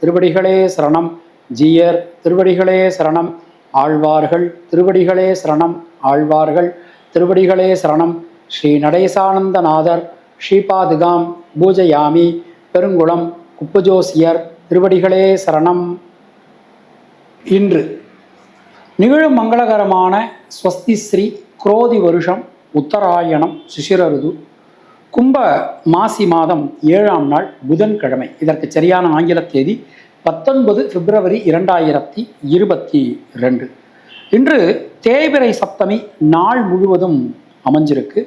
திருவடிகளே சரணம் ஜீயர் திருவடிகளே சரணம் ஆழ்வார்கள் திருவடிகளே சரணம் ஆழ்வார்கள் திருவடிகளே சரணம். ஸ்ரீ நடேசானந்தநாதர் ஸ்ரீபாதுகாம் பூஜயாமி பெருங்குளம் குப்புஜோசியர் திருவடிகளே சரணம். இன்று நிகழும் மங்களகரமான ஸ்வஸ்தி ஸ்ரீ குரோதி வருஷம் உத்தராயணம் சிசிரருது கும்ப மாசி மாதம் ஏழாம் நாள் புதன்கிழமை. இதற்கு சரியான ஆங்கில தேதி பத்தொன்பது பிப்ரவரி இரண்டாயிரத்தி இருபத்தி ரெண்டு. இன்று தேய்பிரை சப்தமி நாள் முழுவதும் அமைஞ்சிருக்கு.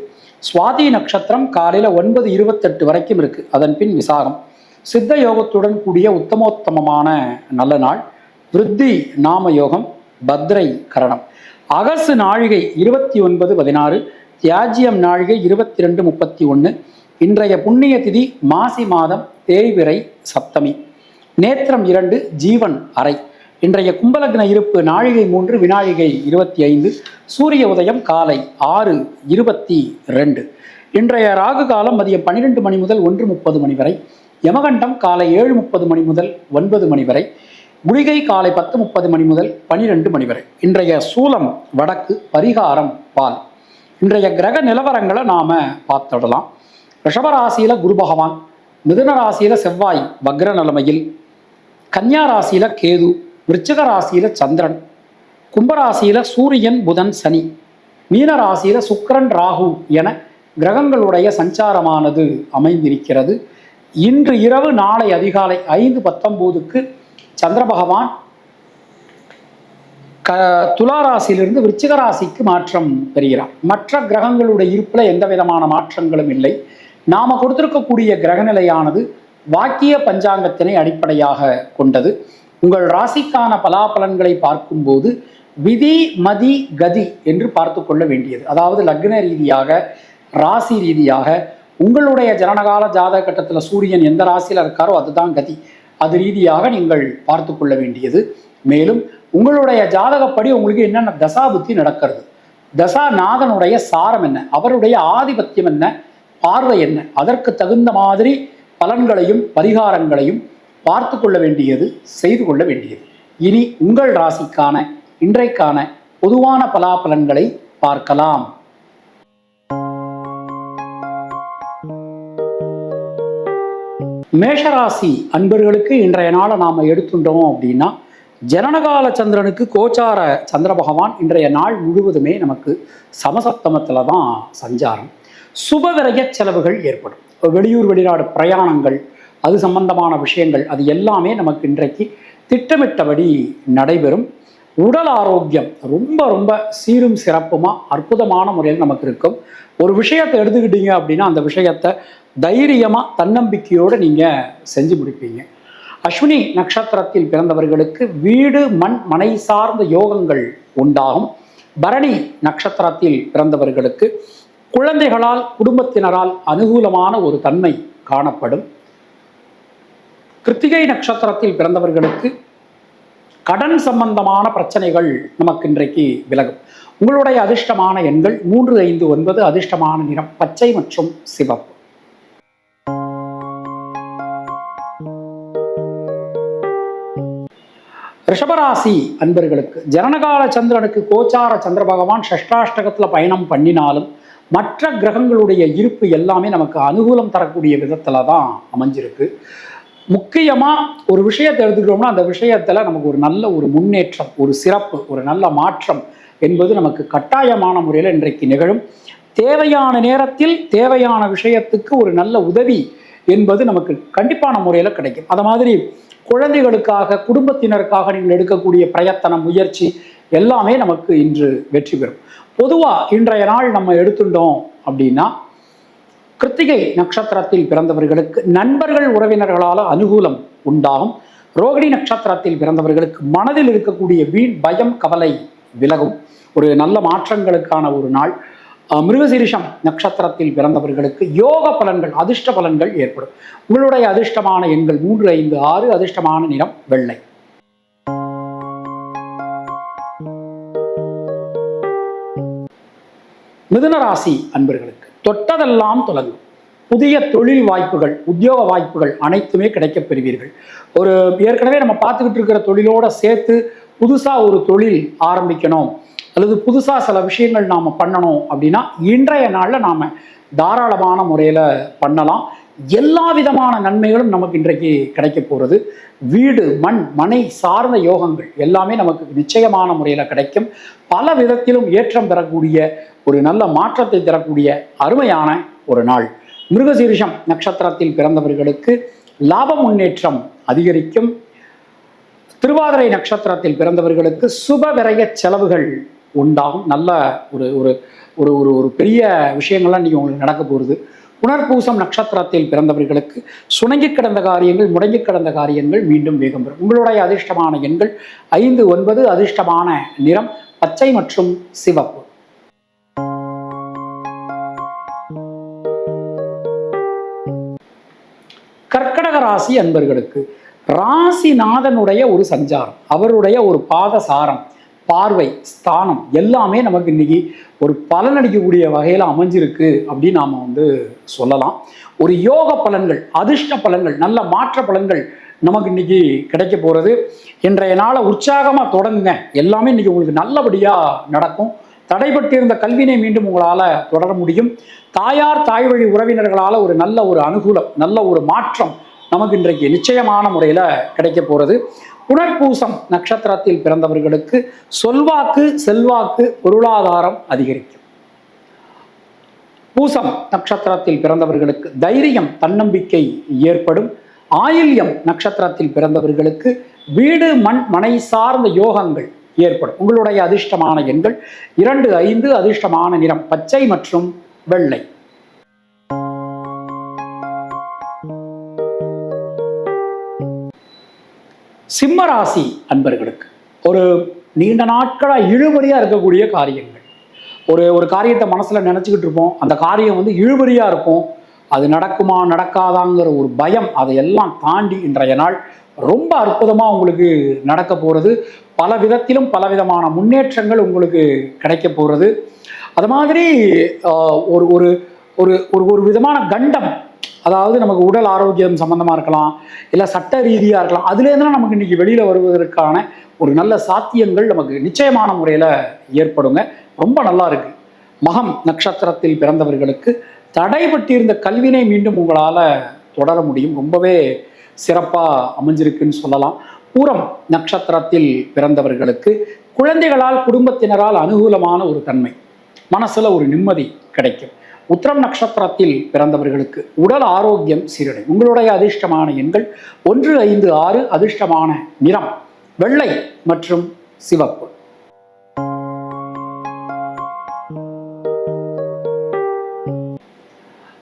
சுவாதி நட்சத்திரம் காலையில் ஒன்பது இருபத்தெட்டு வரைக்கும் இருக்கு. அதன் பின் விசாகம். சித்த யோகத்துடன் கூடிய உத்தமோத்தமமான நல்ல நாள். விருத்தி நாம யோகம் பத்ரை கரணம். அகசு நாழிகை இருபத்தி ஒன்பது பதினாறு தியாஜியம் நாழிகை இருபத்தி ரெண்டு முப்பத்தி ஒன்று இன்றைய புண்ணிய திதி மாசி மாதம் தேய்விரை சப்தமி. நேத்திரம் இரண்டு ஜீவன் அறை. இன்றைய கும்பலக்ன இருப்பு நாழிகை மூன்று விநாழிகை இருபத்தி ஐந்து சூரிய உதயம் காலை ஆறு இருபத்தி ரெண்டு. இன்றைய ராகு காலம் மதியம் பன்னிரெண்டு மணி முதல் ஒன்று முப்பது மணி வரை யமகண்டம் காலை ஏழு முப்பது மணி முதல் ஒன்பது மணி வரை குளிகை காலை பத்து முப்பது மணி முதல் பனிரெண்டு மணி வரை. இன்றைய சூலம் வடக்கு பரிகாரம் பால். இன்றைய கிரக நிலவரங்களை நாம பார்த்துடலாம். ரிஷபராசியில குரு பகவான் மிதுன ராசியில செவ்வாய் வக்ர நிலைமையில் கன்னியா ராசியில கேது விருச்சிக ராசியில சந்திரன் கும்பராசியில சூரியன் புதன் சனி மீன ராசியில சுக்கிரன் ராகு என கிரகங்களுடைய சஞ்சாரமானது அமைந்திருக்கிறது. இன்று இரவு நாளை அதிகாலை ஐந்து பத்தொம்போதுக்கு சந்திர பகவான் க துலா ராசியிலிருந்து விருச்சிக ராசிக்கு மாற்றம் பெறுகிறார். மற்ற கிரகங்களுடைய இருப்பில் எந்த விதமான மாற்றங்களும் இல்லை. நாம கொடுத்திருக்கக்கூடிய கிரகநிலையானது வாக்கிய பஞ்சாங்கத்தினை அடிப்படையாக கொண்டது. உங்கள் ராசிக்கான பலாபலன்களை பார்க்கும்போது விதி மதி கதி என்று பார்த்து கொள்ள வேண்டியது. அதாவது லக்ன ரீதியாக ராசி ரீதியாக உங்களுடைய ஜனனகால ஜாதக கட்டத்தில் சூரியன் எந்த ராசியில் இருக்காரோ அதுதான் கதி. அது ரீதியாக நீங்கள் பார்த்து கொள்ள வேண்டியது. மேலும் உங்களுடைய ஜாதகப்படி உங்களுக்கு என்னென்ன தசாபுத்தி நடக்கிறது? தசா நாதனுடைய சாரம் என்ன? அவருடைய ஆதிபத்தியம் என்ன? பார்வை என்ன? அதற்கு தகுந்த மாதிரி பலன்களையும் பரிகாரங்களையும் பார்த்து கொள்ள வேண்டியது செய்து கொள்ள வேண்டியது. இனி உங்கள் ராசிக்கான இன்றைக்கான பொதுவான பலாபலன்களை பார்க்கலாம். மேஷராசி அன்பர்களுக்கு இன்றைய நாளை நாம் எடுத்துட்டோம் அப்படின்னா ஜனனகால சந்திரனுக்கு கோச்சார சந்திர பகவான் இன்றைய நாள் முழுவதுமே நமக்கு சமசப்தமத்தில் தான் சஞ்சாரம். சுபவிரய செலவுகள் ஏற்படும். வெளியூர் வெளிநாடு பிரயாணங்கள் அது சம்பந்தமான விஷயங்கள் அது எல்லாமே நமக்கு இன்றைக்கு திட்டமிட்டபடி நடைபெறும். உடல் ஆரோக்கியம் ரொம்ப ரொம்ப சீரும் சிறப்புமா அற்புதமான முறையில் நமக்கு இருக்கும். ஒரு விஷயத்தை எடுத்துக்கிட்டீங்க அப்படின்னா அந்த விஷயத்தை தைரியமாக தன்னம்பிக்கையோடு நீங்கள் செஞ்சு முடிப்பீங்க. அஸ்வினி நட்சத்திரத்தில் பிறந்தவர்களுக்கு வீடு மண் மனை சார்ந்த யோகங்கள் உண்டாகும். பரணி நட்சத்திரத்தில் பிறந்தவர்களுக்கு குழந்தைகளால் குடும்பத்தினரால் அனுகூலமான ஒரு தன்மை காணப்படும். கிருத்திகை நட்சத்திரத்தில் பிறந்தவர்களுக்கு கடன் சம்பந்தமான பிரச்சனைகள் நமக்கு இன்றைக்கு விலகும். உங்களுடைய அதிர்ஷ்டமான எண்கள் மூன்று ஐந்து ஒன்பது அதிர்ஷ்டமான நிறம் பச்சை மற்றும் சிவப்பு. ரிஷபராசி அன்பர்களுக்கு ஜனனகால சந்திரனுக்கு கோச்சார சந்திர பகவான் ஷஷ்டாஷ்டகத்தில் பயணம் பண்ணினாலும் மற்ற கிரகங்களுடைய இருப்பு எல்லாமே நமக்கு அனுகூலம் தரக்கூடிய விதத்தில் தான் அமைஞ்சிருக்கு. முக்கியமாக ஒரு விஷயத்தை எடுத்துக்கிட்டோம்னா அந்த விஷயத்தில் நமக்கு ஒரு நல்ல ஒரு முன்னேற்றம் ஒரு சிறப்பு ஒரு நல்ல மாற்றம் என்பது நமக்கு கட்டாயமான முறையில் இன்றைக்கு நிகழும். தேவையான நேரத்தில் தேவையான விஷயத்துக்கு ஒரு நல்ல உதவி என்பது நமக்கு கண்டிப்பான முறையில் கிடைக்கும். அது மாதிரி குழந்தைகளுக்காக குடும்பத்தினருக்காக நீங்கள் எடுக்கக்கூடிய பிரயத்தனம் முயற்சி எல்லாமே நமக்கு இன்று வெற்றி பெறும். பொதுவாக இன்றைய நாள் நம்ம எடுத்துட்டோம் அப்படின்னா கிருத்திகை நட்சத்திரத்தில் பிறந்தவர்களுக்கு நண்பர்கள் உறவினர்களால் அனுகூலம் உண்டாகும். ரோகிணி நட்சத்திரத்தில் பிறந்தவர்களுக்கு மனதில் இருக்கக்கூடிய வீண் பயம் கவலை விலகும். ஒரு நல்ல மாற்றங்களுக்கான ஒரு நாள். மிருகசீரிஷம் நட்சத்திரத்தில் பிறந்தவர்களுக்கு யோக பலன்கள் அதிர்ஷ்ட பலன்கள் ஏற்படும். உங்களுடைய அதிர்ஷ்டமான எண்கள் மூன்று ஐந்து ஆறு அதிர்ஷ்டமான நிறம் வெள்ளை. மிதுன ராசி அன்பர்களுக்கு தொட்டதெல்லாம் தொடங்கும் புதிய தொழில் வாய்ப்புகள் உத்தியோக வாய்ப்புகள் அனைத்துமே கிடைக்கப் பெறுவீர்கள். ஒரு ஏற்கனவே நம்ம பார்த்துக்கிட்டு இருக்கிற தொழிலோட சேர்த்து புதுசாக ஒரு தொழில் ஆரம்பிக்கணும். அல்லது புதுசாக சில விஷயங்கள் நாம் பண்ணணும் அப்படின்னா இன்றைய நாளில் நாம் தாராளமான முறையில் பண்ணலாம். எல்லா விதமான நன்மைகளும் நமக்கு இன்றைக்கு கிடைக்க போகிறது வீடு மண் மனை சார்ந்த யோகங்கள் எல்லாமே நமக்கு நிச்சயமான முறையில் கிடைக்கும். பல விதத்திலும் ஏற்றம் பெறக்கூடிய ஒரு நல்ல மாற்றத்தை தரக்கூடிய அருமையான ஒரு நாள். மிருகசீரிஷம் நட்சத்திரத்தில் பிறந்தவர்களுக்கு லாப முன்னேற்றம் அதிகரிக்கும். திருவாதிரை நட்சத்திரத்தில் பிறந்தவர்களுக்கு சுப விரய செலவுகள் உண்டாகும். நல்ல ஒரு ஒரு ஒரு ஒரு ஒரு பெரிய விஷயங்கள்லாம் நீங்கள் உங்களுக்கு நடக்க போகிறது புனர்பூசம் நட்சத்திரத்தில் பிறந்தவர்களுக்கு சுணங்கி கிடந்த காரியங்கள் முடங்கி கிடந்த காரியங்கள் மீண்டும் வேகம் பெறும். உங்களுடைய அதிர்ஷ்டமான எண்கள் ஐந்து ஒன்பது அதிர்ஷ்டமான நிறம் பச்சை மற்றும் சிவப்பு. கர்க்கடக ராசி அன்பர்களுக்கு ராசிநாதனுடைய ஒரு சஞ்சாரம் அவருடைய ஒரு பாத சாரம் பார்வை ஸ்தானம் எல்லாமே நமக்கு இன்னைக்கு ஒரு பலனளிக்கக்கூடிய வகையில் அமைஞ்சிருக்கு அப்படின்னு நாம் வந்து சொல்லலாம். ஒரு யோக பலன்கள் அதிர்ஷ்ட பலன்கள் நல்ல மாற்ற பலன்கள் நமக்கு இன்னைக்கு கிடைக்க போகிறது இன்றைய நாளை உற்சாகமாக தொடங்குங்க. எல்லாமே இன்னைக்கு உங்களுக்கு நல்லபடியாக நடக்கும். தடைபட்டிருந்த கல்வினை மீண்டும் உங்களால் தொடர முடியும். தாயார் தாய் வழி உறவினர்களால் ஒரு நல்ல ஒரு அனுகூலம் நல்ல ஒரு மாற்றம் நமக்கு இன்றைக்கு நிச்சயமான முறையில் கிடைக்க போகிறது புனர்பூசம் நட்சத்திரத்தில் பிறந்தவர்களுக்கு சொல்வாக்கு செல்வாக்கு பொருளாதாரம் அதிகரிக்கும். பூசம் நட்சத்திரத்தில் பிறந்தவர்களுக்கு தைரியம் தன்னம்பிக்கை ஏற்படும். ஆயில்யம் நட்சத்திரத்தில் பிறந்தவர்களுக்கு வீடு மண் மனை சார்ந்த யோகங்கள் ஏற்படும். உங்களுடைய அதிர்ஷ்டமான எண்கள் இரண்டு ஐந்து அதிர்ஷ்டமான நிறம் பச்சை மற்றும் வெள்ளை. சிம்மராசி அன்பர்களுக்கு ஒரு நீண்ட நாட்களாக இழுபறியாக இருக்கக்கூடிய காரியங்கள். ஒரு ஒரு காரியத்தை மனசில் நினச்சிக்கிட்டு இருப்போம் அந்த காரியம் வந்து இழுபறியாக இருக்கும் அது நடக்குமா நடக்காதாங்கிற ஒரு பயம் அதையெல்லாம் தாண்டி இன்றைய நாள் ரொம்ப அற்புதமாக உங்களுக்கு நடக்க போகிறது பல விதத்திலும் பலவிதமான முன்னேற்றங்கள் உங்களுக்கு கிடைக்க போகிறது அது மாதிரி ஒரு ஒரு ஒரு ஒரு ஒரு விதமான கண்டம் அதாவது நமக்கு உடல் ஆரோக்கியம் சம்மந்தமாக இருக்கலாம் இல்லை சட்ட ரீதியாக இருக்கலாம் அதுலேருந்துலாம் நமக்கு இன்னைக்கு வெளியில் வருவதற்கான ஒரு நல்ல சாத்தியங்கள் நமக்கு நிச்சயமான முறையில் ஏற்படுங்க. ரொம்ப நல்லா இருக்கு. மகம் நட்சத்திரத்தில் பிறந்தவர்களுக்கு தடைபட்டிருந்த கல்வினை மீண்டும் உங்களால் தொடர முடியும். ரொம்பவே சிறப்பாக அமைஞ்சிருக்குன்னு சொல்லலாம். பூரம் நட்சத்திரத்தில் பிறந்தவர்களுக்கு குழந்தைகளால் குடும்பத்தினரால் அனுகூலமான ஒரு தன்மை. மனசுல ஒரு நிம்மதி கிடைக்கும். உத்திரம் நட்சத்திரத்தில் பிறந்தவர்களுக்கு உடல் ஆரோக்கியம் சீரடை. உங்களுடைய அதிர்ஷ்டமான எண்கள் ஒன்று ஐந்து ஆறு அதிர்ஷ்டமான நிறம் வெள்ளை மற்றும் சிவப்பு.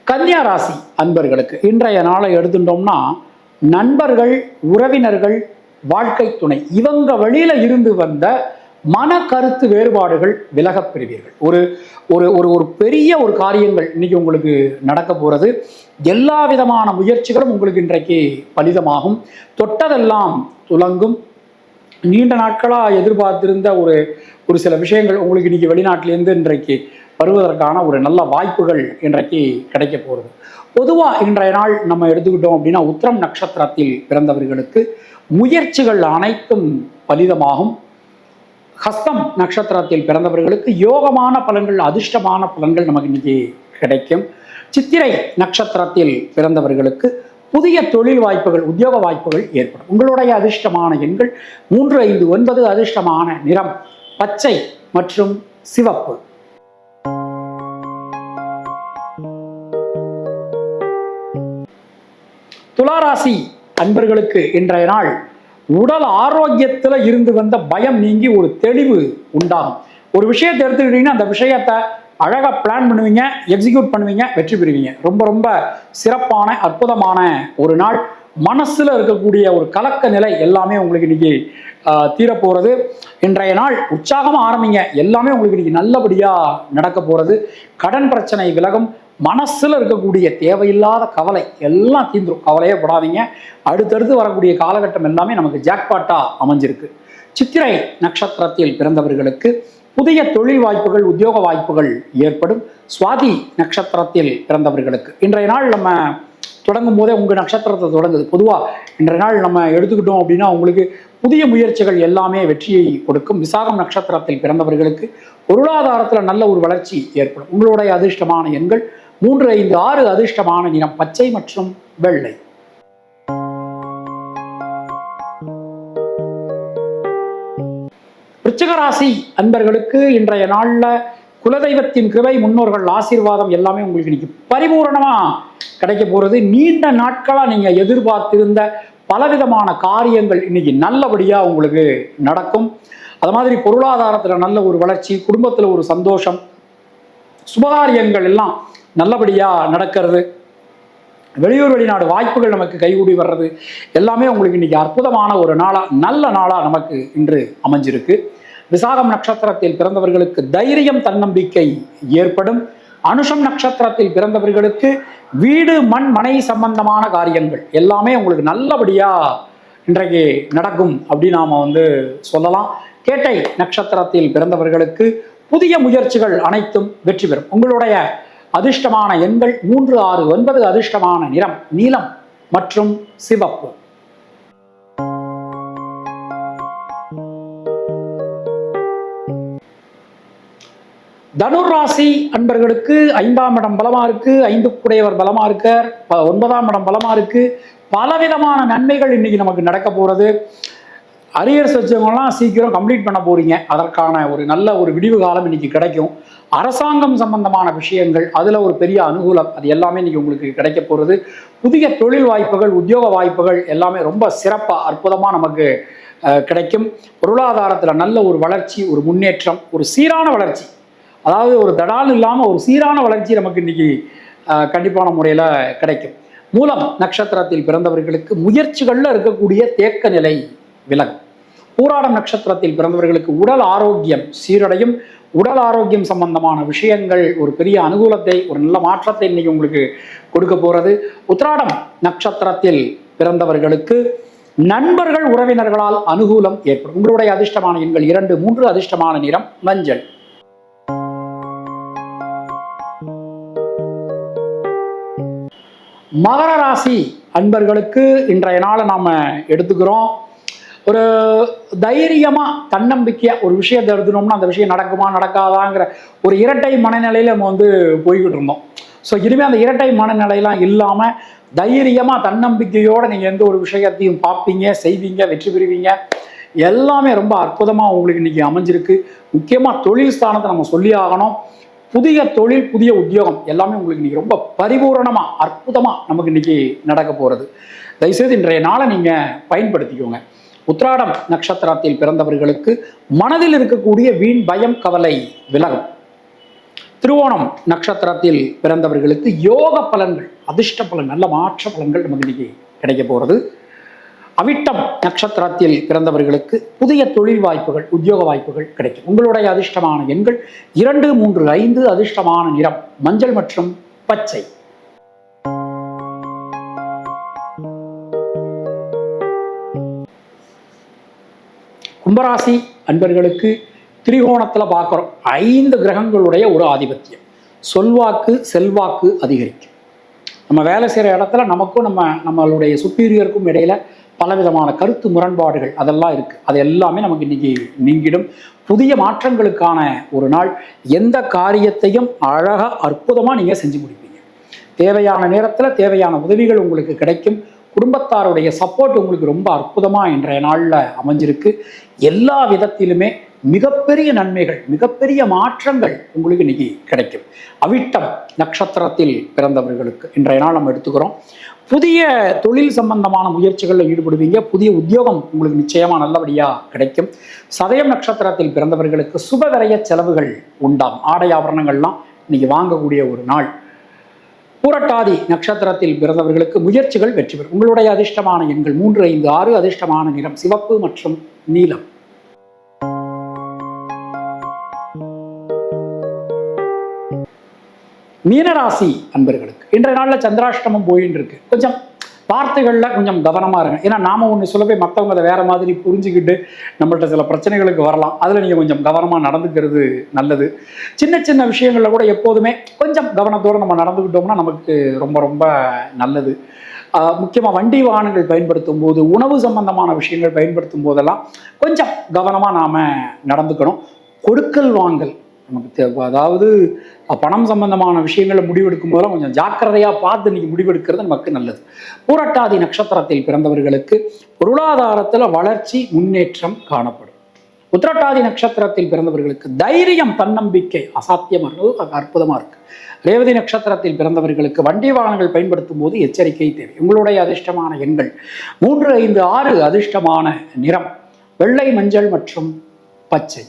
கன்னியா ராசி அன்பர்களுக்கு இன்றைய நாளை எடுத்துட்டோம்னா நண்பர்கள் உறவினர்கள் வாழ்க்கை துணை இவங்க வழியில இருந்து வந்த மன கருத்து வேறுபாடுகள் விலகப் பெறுவீர்கள் ஒரு ஒரு ஒரு ஒரு பெரிய ஒரு காரியங்கள் இன்னைக்கு உங்களுக்கு நடக்க போகிறது எல்லா விதமான முயற்சிகளும் உங்களுக்கு இன்றைக்கு பலிதமாகும். தொட்டதெல்லாம் துலங்கும். நீண்ட நாட்களாக எதிர்பார்த்திருந்த ஒரு ஒரு சில விஷயங்கள் உங்களுக்கு இன்னைக்கு வெளிநாட்டிலேருந்து இன்றைக்கு வருவதற்கான ஒரு நல்ல வாய்ப்புகள் இன்றைக்கு கிடைக்க போகிறது பொதுவாக இன்றைய நாள் நம்ம எடுத்துக்கிட்டோம் அப்படின்னா உத்திரம் நட்சத்திரத்தில் பிறந்தவர்களுக்கு முயற்சிகள் அனைத்தும் பலிதமாகும். ஹஸ்தம் நட்சத்திரத்தில் பிறந்தவர்களுக்கு யோகமான பலன்கள் அதிர்ஷ்டமான பலன்கள் நமக்கு இன்னைக்கு கிடைக்கும். சித்திரை நட்சத்திரத்தில் பிறந்தவர்களுக்கு புதிய தொழில் வாய்ப்புகள் உத்தியோக வாய்ப்புகள் ஏற்படும். உங்களுடைய அதிர்ஷ்டமான எண்கள் மூன்று ஐந்து ஒன்பது அதிர்ஷ்டமான நிறம் பச்சை மற்றும் சிவப்பு. துளாராசி அன்பர்களுக்கு இன்றைய நாள் உடல் ஆரோக்கியத்துல இருந்து வந்த பயம் நீங்கி ஒரு தெளிவு உண்டாகும். ஒரு விஷயத்தை எடுத்துக்கிட்டீங்கன்னா அந்த விஷயத்தை அழகா பிளான் பண்ணுவீங்க எக்ஸிக்யூட் பண்ணுவீங்க வெற்றி பெறுவீங்க. ரொம்ப ரொம்ப சிறப்பான அற்புதமான ஒரு நாள். மனசுல இருக்கக்கூடிய ஒரு கலக்க நிலை எல்லாமே உங்களுக்கு இன்னைக்கு தீரப்போகிறது தீரப்போறது. இன்றைய நாள் உற்சாகமா ஆரம்பிங்க. எல்லாமே உங்களுக்கு இன்னைக்கு நல்லபடியா நடக்க போறது. கடன் பிரச்சனை விலகும். மனசில் இருக்கக்கூடிய தேவையில்லாத கவலை எல்லாம் தீந்துரும் கவலையே படாதீங்க. அடுத்தடுத்து வரக்கூடிய காலகட்டம் எல்லாமே நமக்கு ஜாக்பாட்டாக அமைஞ்சிருக்கு. சித்திரை நட்சத்திரத்தில் பிறந்தவர்களுக்கு புதிய தொழில் வாய்ப்புகள் உத்தியோக வாய்ப்புகள் ஏற்படும். சுவாதி நட்சத்திரத்தில் பிறந்தவர்களுக்கு. இன்றைய நாள் நம்ம தொடங்கும் போதே உங்கள் நட்சத்திரத்தை தொடங்குது. பொதுவாக இன்றைய நாள் நம்ம எடுத்துக்கிட்டோம் அப்படின்னா உங்களுக்கு புதிய முயற்சிகள் எல்லாமே வெற்றியை கொடுக்கும். விசாகம் நட்சத்திரத்தில் பிறந்தவர்களுக்கு பொருளாதாரத்தில் நல்ல ஒரு வளர்ச்சி ஏற்படும். உங்களுடைய அதிர்ஷ்டமான எண்கள் மூன்று ஐந்து ஆறு அதிர்ஷ்டமான நிறம் பச்சை மற்றும் வெள்ளை. விருச்சிக ராசி அன்பர்களுக்கு இன்றைய நாளில் குலதெய்வத்தின் கிருபை முன்னோர்கள் ஆசீர்வாதம் எல்லாமே உங்களுக்கு இன்னைக்கு பரிபூரணமா கிடைக்க போறது. நீண்ட நாட்களா நீங்கள் எதிர்பார்த்திருந்த பலவிதமான காரியங்கள் இன்னைக்கு நல்லபடியா உங்களுக்கு நடக்கும். அது மாதிரி பொருளாதாரத்தில் நல்ல ஒரு வளர்ச்சி குடும்பத்துல ஒரு சந்தோஷம் சுபகாரியங்கள் எல்லாம் நல்லபடியாக நடக்கிறது. வெளியூர் வெளிநாடு வாய்ப்புகள் நமக்கு கைகூடி வர்றது. எல்லாமே உங்களுக்கு இன்னைக்கு அற்புதமான ஒரு நாளா நல்ல நாளா நமக்கு இன்று அமைஞ்சிருக்கு. விசாகம் நட்சத்திரத்தில் பிறந்தவர்களுக்கு தைரியம் தன்னம்பிக்கை ஏற்படும். அனுஷம் நட்சத்திரத்தில் பிறந்தவர்களுக்கு வீடு மண் மனை சம்பந்தமான காரியங்கள் எல்லாமே உங்களுக்கு நல்லபடியா இன்றைக்கு நடக்கும் அப்படின்னு நாம வந்து சொல்லலாம். கேட்டை நட்சத்திரத்தில் பிறந்தவர்களுக்கு புதிய முயற்சிகள் அனைத்தும் வெற்றி பெறும். உங்களுடைய அதிர்ஷ்டமான எண்கள் மூன்று ஆறு ஒன்பது அதிர்ஷ்டமான நிறம் நீலம் மற்றும் சிவப்பு. தனுராசி அன்பர்களுக்கு ஐந்தாம் இடம் பலமா இருக்கு ஐந்து குடையவர் பலமா இருக்கார் ப- ஒன்பதாம் இடம் பலமா இருக்கு. பலவிதமான நன்மைகள் இன்னைக்கு நமக்கு நடக்க போறது. அரியர்ஸ் வச்சவங்கலாம் சீக்கிரம் கம்ப்ளீட் பண்ண போறீங்க. அதற்கான ஒரு நல்ல ஒரு விடிவு காலம் இன்னைக்கு கிடைக்கும். அரசாங்கம் சம்பந்தமான விஷயங்கள் அதுல ஒரு பெரிய அனுகூலம் அது எல்லாமே இன்னைக்கு உங்களுக்கு கிடைக்க போறது. புதிய தொழில் வாய்ப்புகள் உத்தியோக வாய்ப்புகள் எல்லாமே ரொம்ப சிறப்பா அற்புதமா நமக்கு கிடைக்கும். பொருளாதாரத்துல நல்ல ஒரு வளர்ச்சி ஒரு முன்னேற்றம் ஒரு சீரான வளர்ச்சி. அதாவது ஒரு தடால் இல்லாம ஒரு சீரான வளர்ச்சி நமக்கு இன்னைக்கு கண்டிப்பான முறையில கிடைக்கும். மூலம் நட்சத்திரத்தில் பிறந்தவர்களுக்கு முயற்சிகளில் இருக்கக்கூடிய தேக்க நிலை விலகும் பூராடம் நட்சத்திரத்தில் பிறந்தவர்களுக்கு உடல் ஆரோக்கியம் சீரடையும். உடல் ஆரோக்கியம் சம்பந்தமான விஷயங்கள் ஒரு பெரிய அனுகூலத்தை ஒரு நல்ல மாற்றத்தை இன்னைக்கு உங்களுக்கு கொடுக்க போறது. உத்திராடம் நட்சத்திரத்தில் பிறந்தவர்களுக்கு நண்பர்கள் உறவினர்களால் அனுகூலம் ஏற்படும். உங்களுடைய அதிர்ஷ்டமான எண்கள் இரண்டு மூன்று அதிர்ஷ்டமான நிறம் மஞ்சள். மகர ராசி அன்பர்களுக்கு இன்றைய நாளை நாம எடுத்துக்கிறோம். ஒரு தைரியமாக தன்னம்பிக்கையாக ஒரு விஷயத்தை எடுத்துனோம்னா அந்த விஷயம் நடக்குமா நடக்காதாங்கிற ஒரு இரட்டை மனநிலையில் நம்ம வந்து போய்கிட்டு இருந்தோம். ஸோ இனிமேல் அந்த இரட்டை மனநிலையெல்லாம் இல்லாமல் தைரியமாக தன்னம்பிக்கையோடு நீங்கள் எந்த ஒரு விஷயத்தையும் பார்ப்பீங்க செய்வீங்க வெற்றி பெறுவீங்க எல்லாமே ரொம்ப அற்புதமாக உங்களுக்கு இன்னைக்கு அமைஞ்சிருக்கு. முக்கியமாக தொழில் ஸ்தானத்தை நம்ம சொல்லி ஆகணும். புதிய தொழில் புதிய உத்தியோகம் எல்லாமே உங்களுக்கு இன்னைக்கு ரொம்ப பரிபூரணமாக அற்புதமாக நமக்கு இன்றைக்கி நடக்க போகிறது தயவுசெய்து இன்றைய நாளை நீங்கள் பயன்படுத்திக்கோங்க. உத்ராடம் நட்சத்திரத்தில் பிறந்தவர்களுக்கு மனதில் இருக்கக்கூடிய வீண் பயம் கவலை விலகும். திருவோணம் நட்சத்திரத்தில் பிறந்தவர்களுக்கு யோக பலன்கள் அதிர்ஷ்ட பலன் நல்ல மாற்ற பலன்கள் நமக்கு இன்னைக்கு கிடைக்க போகிறது அவிட்டம் நட்சத்திரத்தில் பிறந்தவர்களுக்கு புதிய தொழில் வாய்ப்புகள் உத்தியோக வாய்ப்புகள் கிடைக்கும். உங்களுடைய அதிர்ஷ்டமான எண்கள் இரண்டு மூன்று ஐந்து அதிர்ஷ்டமான நிறம் மஞ்சள் மற்றும் பச்சை. கும்பராசி அன்பர்களுக்கு திரிகோணத்துல பார்க்குறோம். ஐந்து கிரகங்களுடைய ஒரு ஆதிபத்தியம். சொல்வாக்கு செல்வாக்கு அதிகரிக்கும். நம்ம வேலை செய்கிற இடத்துல நமக்கும் நம்ம நம்மளுடைய சுப்பீரியருக்கும் இடையில பலவிதமான கருத்து முரண்பாடுகள் அதெல்லாம் இருக்கு. அது எல்லாமே நமக்கு இன்னைக்கு நீங்கிடும். புதிய மாற்றங்களுக்கான ஒரு நாள். எந்த காரியத்தையும் அழகா அற்புதமா நீங்க செஞ்சு முடிப்பீங்க. தேவையான நேரத்தில் தேவையான உதவிகள் உங்களுக்கு கிடைக்கும். குடும்பத்தாருடைய சப்போர்ட் உங்களுக்கு ரொம்ப அற்புதமாக இன்றைய நாளில் அமைஞ்சிருக்கு. எல்லா விதத்திலுமே மிகப்பெரிய நன்மைகள் மிகப்பெரிய மாற்றங்கள் உங்களுக்கு இன்னைக்கு கிடைக்கும். அவிட்டம் நட்சத்திரத்தில் பிறந்தவர்களுக்கு இன்றைய நாள் நம்ம எடுத்துக்கிறோம். புதிய தொழில் சம்பந்தமான முயற்சிகளில் ஈடுபடுவீங்க. புதிய உத்தியோகம் உங்களுக்கு நிச்சயமாக நல்லபடியாக கிடைக்கும். சதயம் நட்சத்திரத்தில் பிறந்தவர்களுக்கு சுபவிரய செலவுகள் உண்டாம் ஆடை ஆபரணங்கள்லாம் இன்னைக்கு வாங்கக்கூடிய ஒரு நாள். பூரட்டாதி நட்சத்திரத்தில் பிறந்தவர்களுக்கு முயற்சிகள் வெற்றி பெறும். உங்களுடைய அதிர்ஷ்டமான எண்கள் மூன்று ஐந்து ஆறு அதிர்ஷ்டமான நிறம் சிவப்பு மற்றும் நீலம். மீனராசி அன்பர்களுக்கு இன்றைய நாளில் சந்திராஷ்டமம் போயின்னு இருக்கு. கொஞ்சம் வார்த்தைகளில் கொஞ்சம் கவனமாக இருங்க. ஏன்னா நாம் ஒன்று சொல்லவே மற்றவங்க அதை வேறு மாதிரி புரிஞ்சுக்கிட்டு நம்மள்ட்ட சில பிரச்சனைகளுக்கு வரலாம். அதில் நீங்கள் கொஞ்சம் கவனமாக நடந்துக்கிறது நல்லது. சின்ன சின்ன விஷயங்களில் கூட எப்போதுமே கொஞ்சம் கவனத்தோடு நம்ம நடந்துக்கிட்டோம்னா நமக்கு ரொம்ப ரொம்ப நல்லது. முக்கியமாக வண்டி வாகனங்கள் பயன்படுத்தும் போது உணவு சம்பந்தமான விஷயங்கள் பயன்படுத்தும் போதெல்லாம் கொஞ்சம் கவனமாக நாம் நடந்துக்கணும். கொடுக்கல் வாங்கல். நமக்கு தேவை. அதாவது பணம் சம்பந்தமான விஷயங்களை முடிவெடுக்கும் போதெல்லாம் கொஞ்சம் ஜாக்கிரதையாக பார்த்து நீங்கள் முடிவெடுக்கிறது நமக்கு நல்லது. பூரட்டாதி நட்சத்திரத்தில் பிறந்தவர்களுக்கு பொருளாதாரத்தில் வளர்ச்சி முன்னேற்றம் காணப்படும். உத்திரட்டாதி நட்சத்திரத்தில் பிறந்தவர்களுக்கு தைரியம் தன்னம்பிக்கை அசாத்தியமாக இருக்குது அற்புதமாக இருக்கு. ரேவதி நட்சத்திரத்தில் பிறந்தவர்களுக்கு வண்டி வாகனங்கள் பயன்படுத்தும் போது எச்சரிக்கை தேவை. உங்களுடைய அதிர்ஷ்டமான எண்கள் மூன்று ஐந்து ஆறு அதிர்ஷ்டமான நிறம். வெள்ளை மஞ்சள் மற்றும் பச்சை.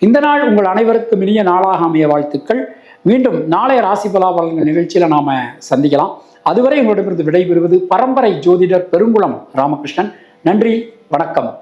இந்த நாள் உங்கள் அனைவருக்கும் இனிய நாளாக அமைய வாழ்த்துக்கள். மீண்டும் நாளைய ராசி பலாபலன்கள் நிகழ்ச்சியில் நாம சந்திக்கலாம். அதுவரை உங்களிடமிருந்து விடைபெறுவது பரம்பரை ஜோதிடர் பெருங்குளம் ராமகிருஷ்ணன். நன்றி வணக்கம்.